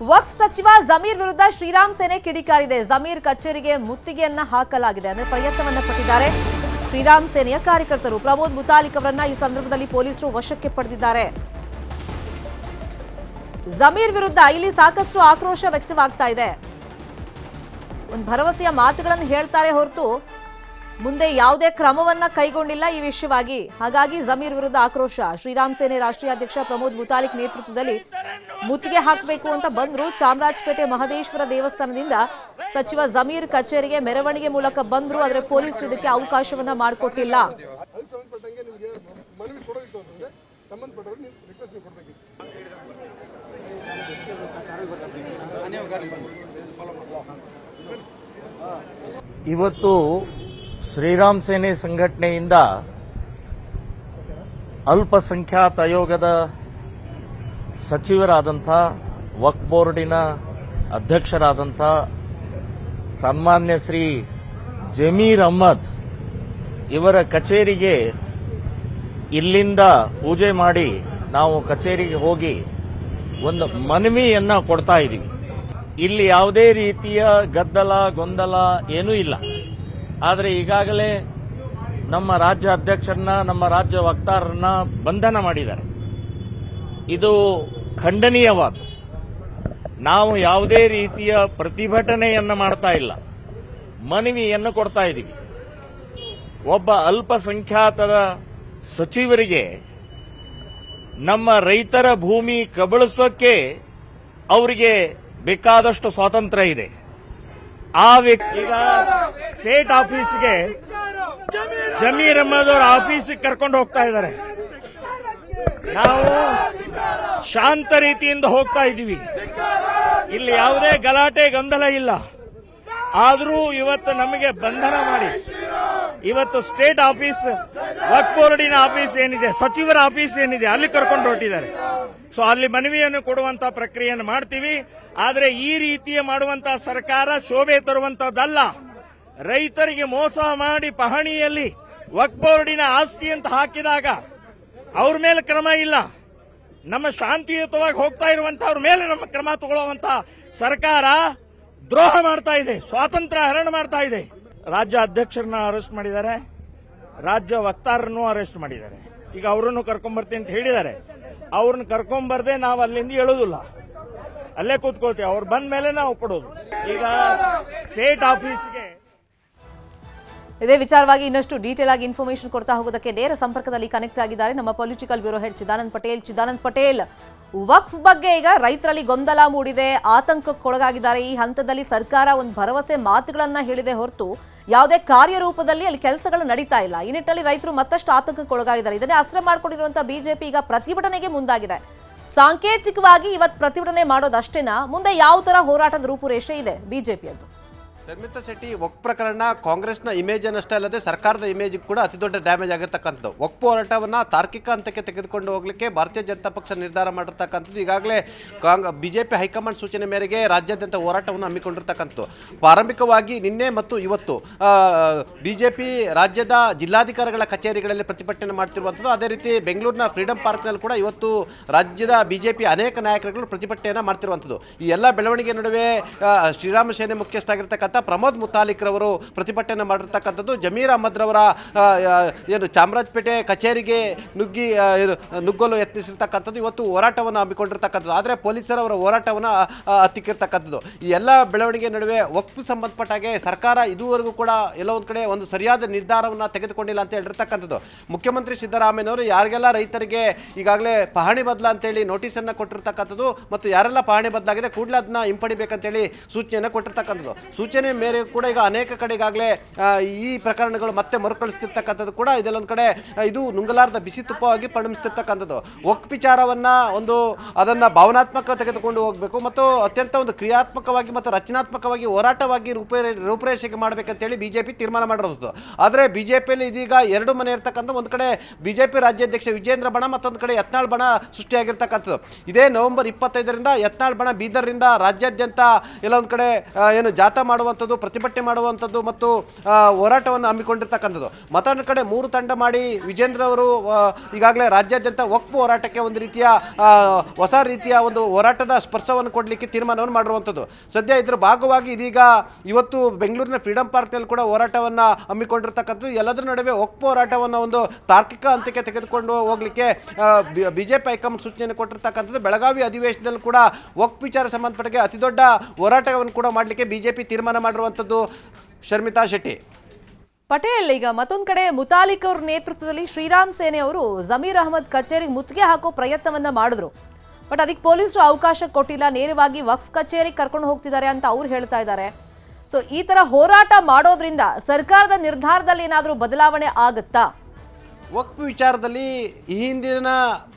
ವಕ್ಫ್ ಸಚಿವ ಜಮೀರ್ ವಿರುದ್ಧ ಶ್ರೀರಾಮ್ ಸೇನೆ ಕಿಡಿಕಾರಿದೆ. ಜಮೀರ್ ಕಚೇರಿಗೆ ಮುತ್ತಿಗೆಯನ್ನ ಹಾಕಲಾಗಿದೆ ಅಂದ್ರೆ ಪ್ರಯತ್ನವನ್ನ ಪಟ್ಟಿದ್ದಾರೆ. ಶ್ರೀರಾಮ್ ಸೇನೆಯ ಕಾರ್ಯಕರ್ತರು ಪ್ರಮೋದ್ ಮುತಾಲಿಕ್ ಅವರನ್ನ ಈ ಸಂದರ್ಭದಲ್ಲಿ ಪೊಲೀಸರು ವಶಕ್ಕೆ ಪಡೆದಿದ್ದಾರೆ. ಜಮೀರ್ ವಿರುದ್ಧ ಇಲ್ಲಿ ಸಾಕಷ್ಟು ಆಕ್ರೋಶ ವ್ಯಕ್ತವಾಗ್ತಾ ಇದೆ. ಒಂದು ಭರವಸೆಯ ಮಾತುಗಳನ್ನು ಹೇಳ್ತಾರೆ ಹೊರತು ಮುಂದೆ ಯಾವುದೇ ಕ್ರಮವನ್ನ ಕೈಗೊಂಡಿಲ್ಲ ಈ ವಿಷಯವಾಗಿ ಹಾಗಾಗಿ ಜಮೀರ್ ವಿರುದ್ಧ ಆಕ್ರೋಶ. ಶ್ರೀರಾಮ್ ಸೇನೆ ರಾಷ್ಟ್ರೀಯ ಅಧ್ಯಕ್ಷ ಪ್ರಮೋದ್ ಮುತಾಲಿಕ್ ನೇತೃತ್ವದಲ್ಲಿ ಮುತ್ತಿಗೆ ಹಾಕಬೇಕು ಅಂತ ಬಂದ್ರು ಚಾಮರಾಜಪೇಟೆ ಮಹದೇಶ್ವರ ದೇವಸ್ಥಾನದಿಂದ ಸಚಿವ ಜಮೀರ್ ಕಚೇರಿಗೆ ಮೆರವಣಿಗೆ ಮೂಲಕ ಬಂದ್ರು, ಆದರೆ ಪೊಲೀಸರು ಇದಕ್ಕೆ ಅವಕಾಶವನ್ನ ಮಾಡಿಕೊಟ್ಟಿಲ್ಲ. ಇವತ್ತು ಶ್ರೀರಾಮ್ ಸೇನೆ ಸಂಘಟನೆಯಿಂದ ಅಲ್ಪಸಂಖ್ಯಾತ ಆಯೋಗದ ಸಚಿವರಾದಂಥ ವಕ್ ಬೋರ್ಡಿನ ಅಧ್ಯಕ್ಷರಾದಂಥ ಸನ್ಮಾನ್ಯ ಶ್ರೀ ಜಮೀರ್ ಅಹ್ಮದ್ ಇವರ ಕಚೇರಿಗೆ ಇಲ್ಲಿಂದ ಪೂಜೆ ಮಾಡಿ ನಾವು ಕಚೇರಿಗೆ ಹೋಗಿ ಒಂದು ಮನವಿಯನ್ನ ಕೊಡ್ತಾ ಇದ್ದೀವಿ. ಇಲ್ಲಿ ಯಾವುದೇ ರೀತಿಯ ಗದ್ದಲ, ಗೊಂದಲ ಏನೂ ಇಲ್ಲ. ಆದರೆ ಈಗಾಗಲೇ ನಮ್ಮ ರಾಜ್ಯ ಅಧ್ಯಕ್ಷರನ್ನ, ನಮ್ಮ ರಾಜ್ಯ ವಕ್ತಾರರನ್ನ ಬಂಧನ ಮಾಡಿದ್ದಾರೆ. ಇದು ಖಂಡನೀಯವಾದ. ನಾವು ಯಾವುದೇ ರೀತಿಯ ಪ್ರತಿಭಟನೆಯನ್ನು ಮಾಡ್ತಾ ಇಲ್ಲ. ಮನವಿಯನ್ನು ಕೊಡ್ತಾ ಇದ್ದೀವಿ. ಒಬ್ಬ ಅಲ್ಪಸಂಖ್ಯಾತರ ಸಚಿವರಿಗೆ ನಮ್ಮ ರೈತರ ಭೂಮಿ ಕಬಳಿಸೋಕೆ ಅವರಿಗೆ ಬೇಕಾದಷ್ಟು ಸ್ವಾತಂತ್ರ್ಯ ಇದೆ. ಆ ವ್ಯಕ್ತಿ ಸ್ಟೇಟ್ ಆಫೀಸ್ಗೆ ಜಮೀರ್ ಅಹಮದ್ ಆಫೀಸಿಗೆ ಕರ್ಕೊಂಡು ಹೋಗ್ತಾ ಇದ್ದಾರೆ. ನಾವು ಶಾಂತ ರೀತಿಯಿಂದ ಹೋಗ್ತಾ ಇದ್ದೀವಿ. ಇಲ್ಲಿ ಯಾವುದೇ ಗಲಾಟೆ, ಗೊಂದಲ ಇಲ್ಲ. ಆದರೂ ಇವತ್ತು ನಮಗೆ ಬಂಧನ ಮಾಡಿ. ಇವತ್ತು ಸ್ಟೇಟ್ ಆಫೀಸ್ ವಕ್ ಬೋರ್ಡಿನ ಆಫೀಸ್ ಏನಿದೆ, ಸಚಿವರ ಆಫೀಸ್ ಏನಿದೆ, ಅಲ್ಲಿ ಕರ್ಕೊಂಡು ಹೊರಟಿದ್ದಾರೆ. ಸೊ ಅಲ್ಲಿ ಮನವಿಯನ್ನು ಕೊಡುವಂತ ಪ್ರಕ್ರಿಯೆಯನ್ನು ಮಾಡ್ತೀವಿ. ಆದರೆ ಈ ರೀತಿಯ ಮಾಡುವಂತಹ ಸರ್ಕಾರ ಶೋಭೆ ತರುವಂತಹದ್ದಲ್ಲ ರೈತರಿಗೆ ಮೋಸ ಮಾಡಿ ಪಹಣಿಯಲ್ಲಿ ವಕ್ ಬೋರ್ಡಿನ ಆಸ್ತಿ ಅಂತ ಹಾಕಿದಾಗ ಅವ್ರ ಮೇಲೆ ಕ್ರಮ ಇಲ್ಲ. ನಮ್ಮ ಶಾಂತಿಯುತವಾಗಿ ಹೋಗ್ತಾ ಇರುವಂತವ್ರ ಮೇಲೆ ನಮ್ಮ ಕ್ರಮ ತಗೊಳ್ಳುವಂತ ಸರ್ಕಾರ ದ್ರೋಹ ಮಾಡ್ತಾ ಇದೆ, ಸ್ವಾತಂತ್ರ್ಯ ಹರಣ ಮಾಡ್ತಾ ಇದೆ. ರಾಜ್ಯ ಅಧ್ಯಕ್ಷರನ್ನ ಅರೆಸ್ಟ್ ಮಾಡಿದ್ದಾರೆ. ರಾಜ್ಯ ವಕ್ತಾರನ್ನು ಅರೆಸ್ಟ್ ಮಾಡಿದ್ದಾರೆ. ಈಗ ಅವರನ್ನು ಕರ್ಕೊಂಡ್ಬರ್ತೀನಿ ಅಂತ ಹೇಳಿದ್ದಾರೆ. ಅವ್ರನ್ನ ಕರ್ಕೊಂಡ್ಬರ್ದೆ ನಾವು ಅಲ್ಲಿಂದ ಹೇಳೋದಿಲ್ಲ. ಅಲ್ಲೇ ಕೂತ್ಕೊಳ್ತೀವಿ. ಅವ್ರು ಬಂದ ಮೇಲೆ ನಾವು ಕೊಡೋದು. ಈಗ ಸ್ಟೇಟ್ ಆಫೀಸ್ಗೆ ಇದೇ ವಿಚಾರವಾಗಿ ಇನ್ನಷ್ಟು ಡೀಟೇಲ್ ಆಗಿ ಇನ್ಫಾರ್ಮೇಶನ್ ಕೊಡ್ತಾ ಹೋಗೋದಕ್ಕೆ ನೇರ ಸಂಪರ್ಕದಲ್ಲಿ ಕನೆಕ್ಟ್ ಆಗಿದ್ದಾರೆ ನಮ್ಮ political bureau head Chidanand Patel. Chidanand Patel, ವಕ್ಫ್ ಬಗ್ಗೆ ಈಗ ರೈತರಲ್ಲಿ ಗೊಂದಲ ಮೂಡಿದೆ. ಆತಂಕಕ್ಕೊಳಗಾಗಿದ್ದಾರೆ. ಈ ಹಂತದಲ್ಲಿ ಸರ್ಕಾರ ಒಂದು ಭರವಸೆ ಮಾತುಗಳನ್ನ ಹೇಳಿದೆ ಹೊರತು ಯಾವುದೇ ಕಾರ್ಯರೂಪದಲ್ಲಿ ಅಲ್ಲಿ ಕೆಲಸಗಳು ನಡೀತಾ ಇಲ್ಲ. ಈ ನಿಟ್ಟಿನಲ್ಲಿ ರೈತರು ಮತ್ತಷ್ಟು ಆತಂಕಕ್ಕೊಳಗಾಗಿದ್ದಾರೆ. ಇದನ್ನೇ ಅಸ್ತ್ರ ಮಾಡಿಕೊಂಡಿರುವಂತಹ ಬಿಜೆಪಿ ಈಗ ಪ್ರತಿಭಟನೆಗೆ ಮುಂದಾಗಿದೆ. ಸಾಂಕೇತಿಕವಾಗಿ ಇವತ್ತು ಪ್ರತಿಭಟನೆ ಮಾಡೋದಷ್ಟೇನಾ? ಮುಂದೆ ಯಾವ ತರ ಹೋರಾಟದ ರೂಪುರೇಷೆ ಇದೆ ಬಿಜೆಪಿಯದ್ದು? ಶರ್ಮಿತಾ ಶೆಟ್ಟಿ ಒಕ್ ಪ್ರಕರಣ ಕಾಂಗ್ರೆಸ್ನ ಇಮೇಜ್ ಅನ್ನಷ್ಟೇ ಅಲ್ಲದೆ ಸರ್ಕಾರದ ಇಮೇಜ್ ಕೂಡ ಅತಿ ದೊಡ್ಡ ಡ್ಯಾಮೇಜ್ ಆಗಿರ್ತಕ್ಕಂಥದ್ದು. ಒಕ್ ಹೋರಾಟವನ್ನು ತಾರ್ಕಿಕ ಹಂತಕ್ಕೆ ತೆಗೆದುಕೊಂಡು ಹೋಗಲಿಕ್ಕೆ ಭಾರತೀಯ ಜನತಾ ಪಕ್ಷ ನಿರ್ಧಾರ ಮಾಡಿರ್ತಕ್ಕಂಥದ್ದು. ಈಗಾಗಲೇ ಕಾಂಗ್ ಬಿಜೆಪಿ ಹೈಕಮಾಂಡ್ ಸೂಚನೆ ಮೇರೆಗೆ ರಾಜ್ಯಾದ್ಯಂತ ಹೋರಾಟವನ್ನು ಹಮ್ಮಿಕೊಂಡಿರ್ತಕ್ಕಂಥದ್ದು. ಪ್ರಾರಂಭಿಕವಾಗಿ ನಿನ್ನೆ ಮತ್ತು ಇವತ್ತು ಬಿಜೆಪಿ ರಾಜ್ಯದ ಜಿಲ್ಲಾಧಿಕಾರಿಗಳ ಕಚೇರಿಗಳಲ್ಲಿ ಪ್ರತಿಭಟನೆ ಮಾಡ್ತಿರುವಂಥದ್ದು. ಅದೇ ರೀತಿ ಬೆಂಗಳೂರಿನ ಫ್ರೀಡಂ ಪಾರ್ಕ್ನಲ್ಲಿ ಕೂಡ ಇವತ್ತು ರಾಜ್ಯದ ಬಿಜೆಪಿ ಅನೇಕ ನಾಯಕರುಗಳು ಪ್ರತಿಭಟನೆಯನ್ನು ಮಾಡ್ತಿರುವಂಥದ್ದು. ಈ ಎಲ್ಲ ಬೆಳವಣಿಗೆ ನಡುವೆ ಶ್ರೀರಾಮ ಸೇನೆ ಮುಖ್ಯಸ್ಥರಾಗಿರ್ತಕ್ಕಂಥ ಪ್ರಮೋದ್ ಮುತಾಲಿಕ್ರವರು ಪ್ರತಿಭಟನೆ ಮಾಡಿರ್ತಕ್ಕಂಥದ್ದು. ಜಮೀರ್ ಅಹಮದ್ ರವರ ಆ, ಆ, ಏನು ಚಾಮರಾಜಪೇಟೆ ಕಚೇರಿಗೆ ನುಗ್ಗಿ ನುಗ್ಗಲು ಯತ್ನಿಸಿರ್ತಕ್ಕಂಥದ್ದು. ಇವತ್ತು ಹೋರಾಟವನ್ನು ಹಮ್ಮಿಕೊಂಡಿರ್ತಕ್ಕಂಥದ್ದು. ಆದರೆ ಪೊಲೀಸರವರ ಹೋರಾಟವನ್ನು ಹತ್ತಿಕ್ಕಿರ್ತಕ್ಕಂಥದ್ದು ಈ ಎಲ್ಲ ಬೆಳವಣಿಗೆ ನಡುವೆ ವಕ್ಫ್ ಸಂಬಂಧಪಟ್ಟಾಗೆ ಸರ್ಕಾರ ಇದುವರೆಗೂ ಕೂಡ ಎಲ್ಲೋ ಒಂದು ಕಡೆ ಒಂದು ಸರಿಯಾದ ನಿರ್ಧಾರವನ್ನು ತೆಗೆದುಕೊಂಡಿಲ್ಲ ಅಂತ ಹೇಳಿರ್ತಕ್ಕಂಥದ್ದು. ಮುಖ್ಯಮಂತ್ರಿ ಸಿದ್ದರಾಮಯ್ಯನವರು ಯಾರಿಗೆಲ್ಲ ರೈತರಿಗೆ ಈಗಾಗಲೇ ಪಹಣಿ ಬದಲ ಅಂತೇಳಿ ನೋಟಿಸನ್ನು ಕೊಟ್ಟಿರ್ತಕ್ಕಂಥದ್ದು ಮತ್ತು ಯಾರೆಲ್ಲ ಪಹಣಿ ಬದಲಾಗಿದೆ ಕೂಡಲೇ ಅದನ್ನ ಹಿಂಪಡಿಬೇಕಂತೇಳಿ ಸೂಚನೆಯನ್ನು ಕೊಟ್ಟಿರ್ತಕ್ಕಂಥದ್ದು. ಸೂಚನೆ ಮೇರೆಗೆ ಕೂಡ ಈಗ ಅನೇಕ ಕಡೆಗಾಗಲೇ ಈ ಪ್ರಕರಣಗಳು ಮತ್ತೆ ಮರುಕಳಿಸ್ತಿರ್ತಕ್ಕಂಥದ್ದು ಕೂಡ ಇದೆಲ್ಲೊಂದು ಕಡೆ ಇದು ನುಂಗಲಾರದ ಬಿಸಿ ತುಪ್ಪವಾಗಿ ಪರಿಣಮಿಸ್ತಿರ್ತಕ್ಕಂಥದ್ದು. ಒಕ್ ವಿಚಾರವನ್ನ ಒಂದು ಅದನ್ನ ಭಾವನಾತ್ಮಕ ತೆಗೆದುಕೊಂಡು ಹೋಗಬೇಕು ಮತ್ತು ಅತ್ಯಂತ ಒಂದು ಕ್ರಿಯಾತ್ಮಕವಾಗಿ ಮತ್ತು ರಚನಾತ್ಮಕವಾಗಿ ಹೋರಾಟವಾಗಿ ರೂಪೇ, ರೂಪುರೇಷೆಗೆ ಮಾಡಬೇಕಂತೇಳಿ ಬಿಜೆಪಿ ತೀರ್ಮಾನ ಮಾಡಿರೋದು. ಆದರೆ ಬಿಜೆಪಿಯಲ್ಲಿ ಇದೀಗ ಎರಡು ಮನೆ ಇರ್ತಕ್ಕಂಥ ಒಂದು ಕಡೆ ಬಿಜೆಪಿ ರಾಜ್ಯಾಧ್ಯಕ್ಷ ವಿಜೇಂದ್ರ ಬಣ ಮತ್ತೊಂದು ಕಡೆ ಯತ್ನಾಳ್ ಬಣ ಸೃಷ್ಟಿಯಾಗಿರ್ತಕ್ಕಂಥದ್ದು. ಇದೇ ನವೆಂಬರ್ ಇಪ್ಪತ್ತೈದರಿಂದ ಯತ್ನಾಳ್ ಬಣ ಬೀದರ್ರಿಂದ ರಾಜ್ಯಾದ್ಯಂತ ಎಲ್ಲ ಒಂದು ಕಡೆ ಏನು ಜಾಥಾ ಮಾಡುವಂಥ ಮಾಡುವಂಥದ್ದು, ಪ್ರತಿಭಟನೆ ಮಾಡುವಂಥದ್ದು ಮತ್ತು ಹೋರಾಟವನ್ನು ಹಮ್ಮಿಕೊಂಡಿರ್ತಕ್ಕಂಥದ್ದು. ಮತ್ತೊಂದು ಕಡೆ ಮೂರು ತಂಡ ಮಾಡಿ ವಿಜೇಂದ್ರ ಅವರು ಈಗಾಗಲೇ ರಾಜ್ಯಾದ್ಯಂತ ಒಕ್ಪು ಹೋರಾಟಕ್ಕೆ ಒಂದು ರೀತಿಯ ಹೊಸ ರೀತಿಯ ಒಂದು ಹೋರಾಟದ ಸ್ಪರ್ಶವನ್ನು ಕೊಡಲಿಕ್ಕೆ ತೀರ್ಮಾನವನ್ನು ಮಾಡಿರುವಂಥದ್ದು. ಸದ್ಯ ಇದರ ಭಾಗವಾಗಿ ಇದೀಗ ಇವತ್ತು ಬೆಂಗಳೂರಿನ ಫ್ರೀಡಂ ಪಾರ್ಕ್ನಲ್ಲಿ ಕೂಡ ಹೋರಾಟವನ್ನು ಹಮ್ಮಿಕೊಂಡಿರ್ತಕ್ಕಂಥದ್ದು. ಎಲ್ಲದರ ನಡುವೆ ಒಕ್ಪು ಹೋರಾಟವನ್ನು ಒಂದು ತಾರ್ಕಿಕ ಹಂತಕ್ಕೆ ತೆಗೆದುಕೊಂಡು ಹೋಗಲಿಕ್ಕೆ ಬಿಜೆಪಿ ಹೈಕಮಾಂಡ್ ಸೂಚನೆ ಕೊಟ್ಟಿರ್ತಕ್ಕಂಥದ್ದು. ಬೆಳಗಾವಿ ಅಧಿವೇಶನದಲ್ಲಿ ಕೂಡ ಒಕ್ ವಿಚಾರ ಸಂಬಂಧಪಟ್ಟಿಗೆ ಅತಿ ದೊಡ್ಡ ಹೋರಾಟವನ್ನು ಕೂಡ ಮಾಡಲಿಕ್ಕೆ ಬಿಜೆಪಿ ತೀರ್ಮಾನ ಮಾಡಿರುವಂಥದ್ದು ಶರ್ಮಿತಾ ಶೆಟ್ಟಿ. ಪಟೇಲ್ ಈಗ ಮತ್ತೊಂದು ಕಡೆ ಮುತಾಲಿಕ್ ಅವ್ರ ನೇತೃತ್ವದಲ್ಲಿ ಶ್ರೀರಾಮ್ ಸೇನೆ ಅವರು ಜಮೀರ್ ಅಹಮದ್ ಕಚೇರಿಗೆ ಮುತ್ತಿಗೆ ಹಾಕೋ ಪ್ರಯತ್ನವನ್ನ ಮಾಡಿದ್ರು. ಬಟ್ ಅದಕ್ಕೆ ಪೊಲೀಸರು ಅವಕಾಶ ಕೊಟ್ಟಿಲ್ಲ, ನೇರವಾಗಿ ವಕ್ಫ್ ಕಚೇರಿಗೆ ಕರ್ಕೊಂಡು ಹೋಗ್ತಿದ್ದಾರೆ ಅಂತ ಅವ್ರು ಹೇಳ್ತಾ ಇದ್ದಾರೆ. ಸೊ ಈ ತರ ಹೋರಾಟ ಮಾಡೋದ್ರಿಂದ ಸರ್ಕಾರದ ನಿರ್ಧಾರದಲ್ಲಿ ಏನಾದರೂ ಬದಲಾವಣೆ ಆಗುತ್ತಾ? ವಕ್ಫ್ ವಿಚಾರದಲ್ಲಿ ಈ ಹಿಂದಿನ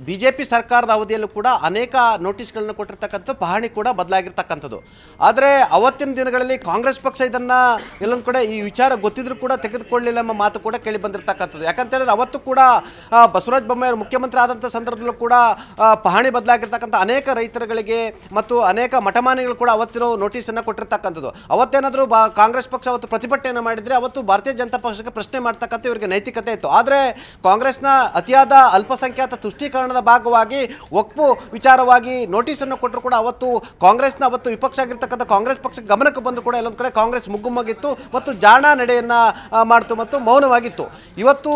ಬಿ ಜೆ ಪಿ ಸರ್ಕಾರದ ಅವಧಿಯಲ್ಲೂ ಕೂಡ ಅನೇಕ ನೋಟಿಸ್ಗಳನ್ನು ಕೊಟ್ಟಿರ್ತಕ್ಕಂಥ ಪಹಣಿ ಕೂಡ ಬದಲಾಗಿರ್ತಕ್ಕಂಥದ್ದು. ಆದರೆ ಅವತ್ತಿನ ದಿನಗಳಲ್ಲಿ ಕಾಂಗ್ರೆಸ್ ಪಕ್ಷ ಇದನ್ನು ಎಲ್ಲೊಂದು ಕಡೆ ಈ ವಿಚಾರ ಗೊತ್ತಿದ್ರೂ ಕೂಡ ತೆಗೆದುಕೊಳ್ಳಿಲ್ಲ ಎಂಬ ಮಾತು ಕೂಡ ಕೇಳಿ ಬಂದಿರತಕ್ಕಂಥದ್ದು. ಯಾಕಂತ ಹೇಳಿದ್ರೆ ಅವತ್ತು ಕೂಡ ಬಸವರಾಜ ಬೊಮ್ಮಾಯಿ ಮುಖ್ಯಮಂತ್ರಿ ಆದಂಥ ಸಂದರ್ಭದಲ್ಲೂ ಕೂಡ ಪಹಣಿ ಬದಲಾಗಿರ್ತಕ್ಕಂಥ ಅನೇಕ ರೈತರುಗಳಿಗೆ ಮತ್ತು ಅನೇಕ ಮಠಮಾನಿಗಳು ಕೂಡ ಅವತ್ತಿನ ನೋಟಿಸನ್ನು ಕೊಟ್ಟಿರ್ತಕ್ಕಂಥದ್ದು. ಅವತ್ತೇನಾದರೂ ಕಾಂಗ್ರೆಸ್ ಪಕ್ಷ ಅವತ್ತು ಪ್ರತಿಭಟನೆಯನ್ನು ಮಾಡಿದರೆ ಅವತ್ತು ಭಾರತೀಯ ಜನತಾ ಪಕ್ಷಕ್ಕೆ ಪ್ರಶ್ನೆ ಮಾಡ್ತಕ್ಕಂಥ ಇವರಿಗೆ ನೈತಿಕತೆ ಇತ್ತು. ಆದರೆ ಕಾಂಗ್ರೆಸ್ನ ಅತಿಯಾದ ಅಲ್ಪಸಂಖ್ಯಾತ ತುಷ್ಟೀಕರಣದ ಭಾಗವಾಗಿ ಒಪ್ಪು ವಿಚಾರವಾಗಿ ನೋಟಿಸನ್ನು ಕೊಟ್ಟರು ಕೂಡ ಅವತ್ತು ಕಾಂಗ್ರೆಸ್ನ ಅವತ್ತು ವಿಪಕ್ಷ ಆಗಿರ್ತಕ್ಕಂಥ ಕಾಂಗ್ರೆಸ್ ಪಕ್ಷಕ್ಕೆ ಗಮನಕ್ಕೆ ಬಂದು ಕೂಡ ಎಲ್ಲೊಂದು ಕಡೆ ಕಾಂಗ್ರೆಸ್ ಮುಗ್ಗುಮ್ಮಗಿತ್ತು ಮತ್ತು ಜಾಣ ನಡೆಯನ್ನು ಮಾಡಿತು ಮತ್ತು ಮೌನವಾಗಿತ್ತು. ಇವತ್ತು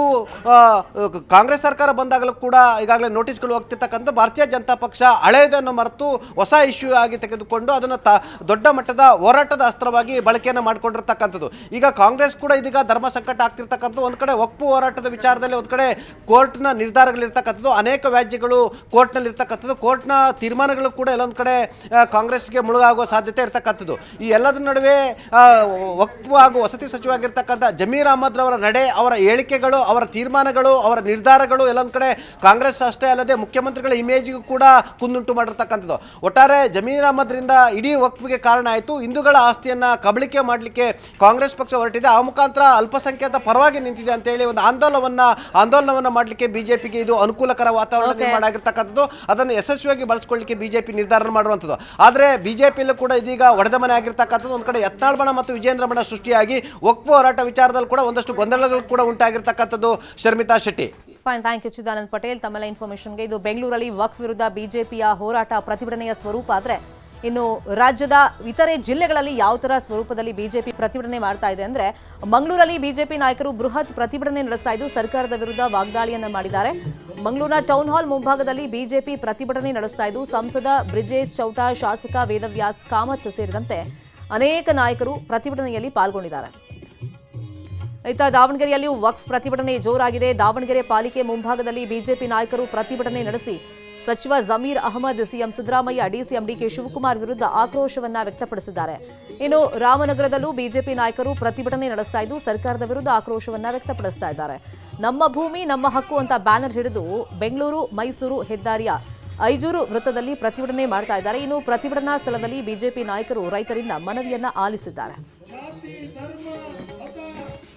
ಕಾಂಗ್ರೆಸ್ ಸರ್ಕಾರ ಬಂದಾಗಲೂ ಕೂಡ ಈಗಾಗಲೇ ನೋಟಿಸ್ಗಳು ಹೋಗ್ತಿರ್ತಕ್ಕಂಥ ಭಾರತೀಯ ಜನತಾ ಪಕ್ಷ ಹಳೆಯದನ್ನು ಮರೆತು ಹೊಸ ಇಶ್ಯೂ ಆಗಿ ತೆಗೆದುಕೊಂಡು ಅದನ್ನು ತ, ದೊಡ್ಡ ಮಟ್ಟದ ಹೋರಾಟದ ಅಸ್ತ್ರವಾಗಿ ಬಳಕೆಯನ್ನು ಮಾಡಿಕೊಂಡಿರ್ತಕ್ಕಂಥದ್ದು. ಈಗ ಕಾಂಗ್ರೆಸ್ ಕೂಡ ಇದೀಗ ಧರ್ಮ ಸಂಕಟ ಆಗ್ತಿರ್ತಕ್ಕಂಥ ಒಂದು ಕಡೆ ಒಪ್ಪು ಹೋರಾಟದ ವಿಚಾರದಲ್ಲಿ ಒಂದು ಕಡೆ ಕೋರ್ಟ್ನ ನಿರ್ಧಾರಗಳಿರ್ತಕ್ಕಂಥದ್ದು, ಅನೇಕ ವ್ಯಾಜ್ಯಗಳು ಕೋರ್ಟ್ನಲ್ಲಿರ್ತಕ್ಕಂಥದ್ದು, ಕೋರ್ಟ್ನ ತೀರ್ಮಾನಗಳು ಕೂಡ ಎಲ್ಲೊಂದು ಕಡೆ ಕಾಂಗ್ರೆಸ್ಗೆ ಮುಳುಗಾಗುವ ಸಾಧ್ಯತೆ ಇರ್ತಕ್ಕಂಥದ್ದು. ಈ ಎಲ್ಲದರ ನಡುವೆ ವಕ್ತು ಹಾಗೂ ವಸತಿ ಸಚಿವಾಗಿರ್ತಕ್ಕಂಥ ಜಮೀರ್ ಅಹಮದ್ರವರ ನಡೆ, ಅವರ ಹೇಳಿಕೆಗಳು, ಅವರ ತೀರ್ಮಾನಗಳು, ಅವರ ನಿರ್ಧಾರಗಳು ಎಲ್ಲೊಂದು ಕಡೆ ಕಾಂಗ್ರೆಸ್ ಅಷ್ಟೇ ಅಲ್ಲದೆ ಮುಖ್ಯಮಂತ್ರಿಗಳ ಇಮೇಜಿಗೂ ಕೂಡ ಕುಂದುಂಟು ಮಾಡಿರ್ತಕ್ಕಂಥದ್ದು. ಒಟ್ಟಾರೆ ಜಮೀರ್ ಅಹಮದ್ರಿಂದ ಇಡೀ ವಕ್ಫ್ಗೆ ಕಾರಣ ಆಯಿತು. ಹಿಂದೂಗಳ ಆಸ್ತಿಯನ್ನು ಕಬಳಿಕೆ ಮಾಡಲಿಕ್ಕೆ ಕಾಂಗ್ರೆಸ್ ಪಕ್ಷ ಹೊರಟಿದೆ. ಆ ಮುಖಾಂತರ ಅಲ್ಪಸಂಖ್ಯಾತ ಪರವಾಗಿ ನಿಂತಿದೆ ಅಂತೇಳಿ ಒಂದು ಆಂದೋಲನವನ್ನ ಆಂದೋಲನವನ್ನ ಮಾಡಲಿಕ್ಕೆ ಬಿಜೆಪಿಗೆ ಇದು ಅನುಕೂಲಕರ ವಾತಾವರಣ. ನಿರ್ಮಾಣ ಆಗಿರ್ತಕ್ಕಂಥದ್ದು ಅದನ್ನು ಯಶಸ್ವಿಯಾಗಿ ಬಳಸ್ಕೊಳ್ಳಿಕ್ಕೆ ಬಿಜೆಪಿ ನಿರ್ಧಾರ ಮಾಡುವಂಥದ್ದು. ಆದರೆ ಬಿಜೆಪಿಯಲ್ಲೂ ಕೂಡ ಇದೀಗ ಒಡೆದಮನೆ ಆಗಿರ್ತಕ್ಕಂಥದ್ದು ಒಂದು ಕಡೆ ಯತ್ನಾಳ್ ಬಣ ಮತ್ತು ವಿಜೇಂದ್ರ ಬಣ ಸೃಷ್ಟಿಯಾಗಿ ಒಕ್ಕು ಹೋರಾಟ ವಿಚಾರದಲ್ಲಿ ಕೂಡ ಒಂದಷ್ಟು ಗೊಂದಲಗಳು ಕೂಡ ಉಂಟಾಗಿರ್ತಕ್ಕಂಥದ್ದು Sharmita Shetty. Fine thank you Chidanand Patel. ತಮ್ಮೆಲ್ಲ ಇನ್ಫಾರ್ಮೇಷನ್ಗೆ ಇದು ಬೆಂಗಳೂರಲ್ಲಿ ವಕ್ ವಿರುದ್ಧ ಬಿಜೆಪಿಯ ಹೋರಾಟ ಪ್ರತಿಭಟನೆಯ ಸ್ವರೂಪ ಆದರೆ ಇನ್ನು ರಾಜ್ಯದ ಇತರೆ ಜಿಲ್ಲೆಗಳಲ್ಲಿ ಯಾವ ತರ ಸ್ವರೂಪದಲ್ಲಿ ಬಿಜೆಪಿ ಪ್ರತಿಭಟನೆ ಮಾಡ್ತಾ ಇದೆ ಅಂದ್ರೆ ಮಂಗಳೂರಲ್ಲಿ ಬಿಜೆಪಿ ನಾಯಕರು ಬೃಹತ್ ಪ್ರತಿಭಟನೆ ನಡೆಸ್ತಾ ಇದ್ದು ಸರ್ಕಾರದ ವಿರುದ್ಧ ವಾಗ್ದಾಳಿಯನ್ನ ಮಾಡಿದ್ದಾರೆ. ಮಂಗಳೂರಿನ ಟೌನ್ ಹಾಲ್ ಮುಂಭಾಗದಲ್ಲಿ ಬಿಜೆಪಿ ಪ್ರತಿಭಟನೆ ನಡೆಸ್ತಾ ಇದ್ದು ಸಂಸದ ಬ್ರಿಜೇಶ್ ಚೌಟಾ, ಶಾಸಕ ವೇದವ್ಯಾಸ್ ಕಾಮತ್ ಸೇರಿದಂತೆ ಅನೇಕ ನಾಯಕರು ಪ್ರತಿಭಟನೆಯಲ್ಲಿ ಪಾಲ್ಗೊಂಡಿದ್ದಾರೆ. ಇತ್ತ ದಾವಣಗೆರೆಯಲ್ಲಿಯೂ ವಕ್ಫ್ ಪ್ರತಿಭಟನೆ ಜೋರಾಗಿದೆ. ದಾವಣಗೆರೆ ಪಾಲಿಕೆ ಮುಂಭಾಗದಲ್ಲಿ ಬಿಜೆಪಿ ನಾಯಕರು ಪ್ರತಿಭಟನೆ ನಡೆಸಿ. ಸಚಿವ Zameer Ahmed, CM Siddaramaiah, DCM DK Shivakumar ವಿರುದ್ಧ ಆಕ್ರೋಶವನ್ನ ವ್ಯಕ್ತಪಡಿಸಿದ್ದಾರೆ. ಇನ್ನು ರಾಮನಗರದಲ್ಲೂ ಬಿಜೆಪಿ ನಾಯಕರು ಪ್ರತಿಭಟನೆ ನಡೆಸ್ತಾ ಇದ್ದು, ಸರ್ಕಾರದ ವಿರುದ್ಧ ಆಕ್ರೋಶವನ್ನ ವ್ಯಕ್ತಪಡಿಸ್ತಾ ಇದ್ದಾರೆ. ನಮ್ಮ ಭೂಮಿ, ನಮ್ಮ ಹಕ್ಕು ಅಂತ ಬ್ಯಾನರ್ ಹಿಡಿದು ಬೆಂಗಳೂರು, ಮೈಸೂರು ಹೆದ್ದಾರಿಯ ಐಜೂರು ವೃತ್ತದಲ್ಲಿ ಪ್ರತಿಭಟನೆ ಮಾಡ್ತಾ ಇದ್ದಾರೆ. ಇನ್ನು ಪ್ರತಿಭಟನಾ ಸ್ಥಳದಲ್ಲಿ ಬಿಜೆಪಿ ನಾಯಕರು ರೈತರಿಂದ ಮನವಿಯನ್ನ ಆಲಿಸಿದ್ದಾರೆ.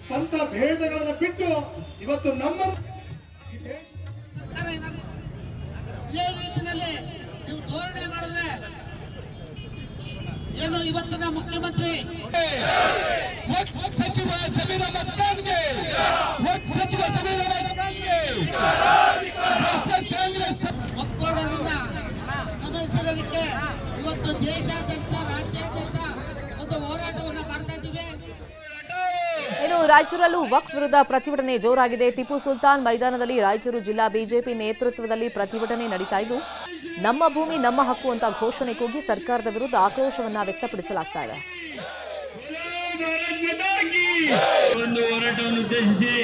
ಧರ್ಮ ಭೇದಗಳನ್ನು ಬಿಟ್ಟು ಇವತ್ತು ನಮ್ಮ ಇದೇ ರೀತಿಯಲ್ಲಿ ನೀವು ಧೋರಣೆ ಮಾಡಿದ್ರೆ ಏನು ಇವತ್ತಿನ ಮುಖ್ಯಮಂತ್ರಿ? ಸಚಿವ ಜಮೀರ್ ಅಹಮದ್ ಖಾನ್ಗೆ ಸಚಿವ ಜಮೀರ್ ಅಹಮದ್ ಭ್ರಷ್ಟ ಕಾಂಗ್ರೆಸ್ ಒಕ್ಕೊಡೋದನ್ನ ಗಮನಿಸಿರೋದಕ್ಕೆ ಇವತ್ತು ದೇಶಾದ್ಯಂತ ರಾಯಚೂರಲ್ಲೂ ವಕ್ ವಿರುದ್ಧ ಪ್ರತಿಭಟನೆ ಜೋರಾಗಿದೆ. ಟಿಪ್ಪು ಸುಲ್ತಾನ್ ಮೈದಾನದಲ್ಲಿ ರಾಯಚೂರು ಜಿಲ್ಲಾ ಬಿಜೆಪಿ ನೇತೃತ್ವದಲ್ಲಿ ಪ್ರತಿಭಟನೆ ನಡೀತಾ ಇದ್ದು ನಮ್ಮ ಭೂಮಿ ನಮ್ಮ ಹಕ್ಕು ಅಂತ ಘೋಷಣೆ ಕೂಗಿ ಸರ್ಕಾರದ ವಿರುದ್ಧ ಆಕ್ರೋಶವನ್ನ ವ್ಯಕ್ತಪಡಿಸಲಾಗ್ತಾ ಇದೆ. ಒಂದು ಹೋರಾಟವನ್ನು ಉದ್ದೇಶಿಸಿ.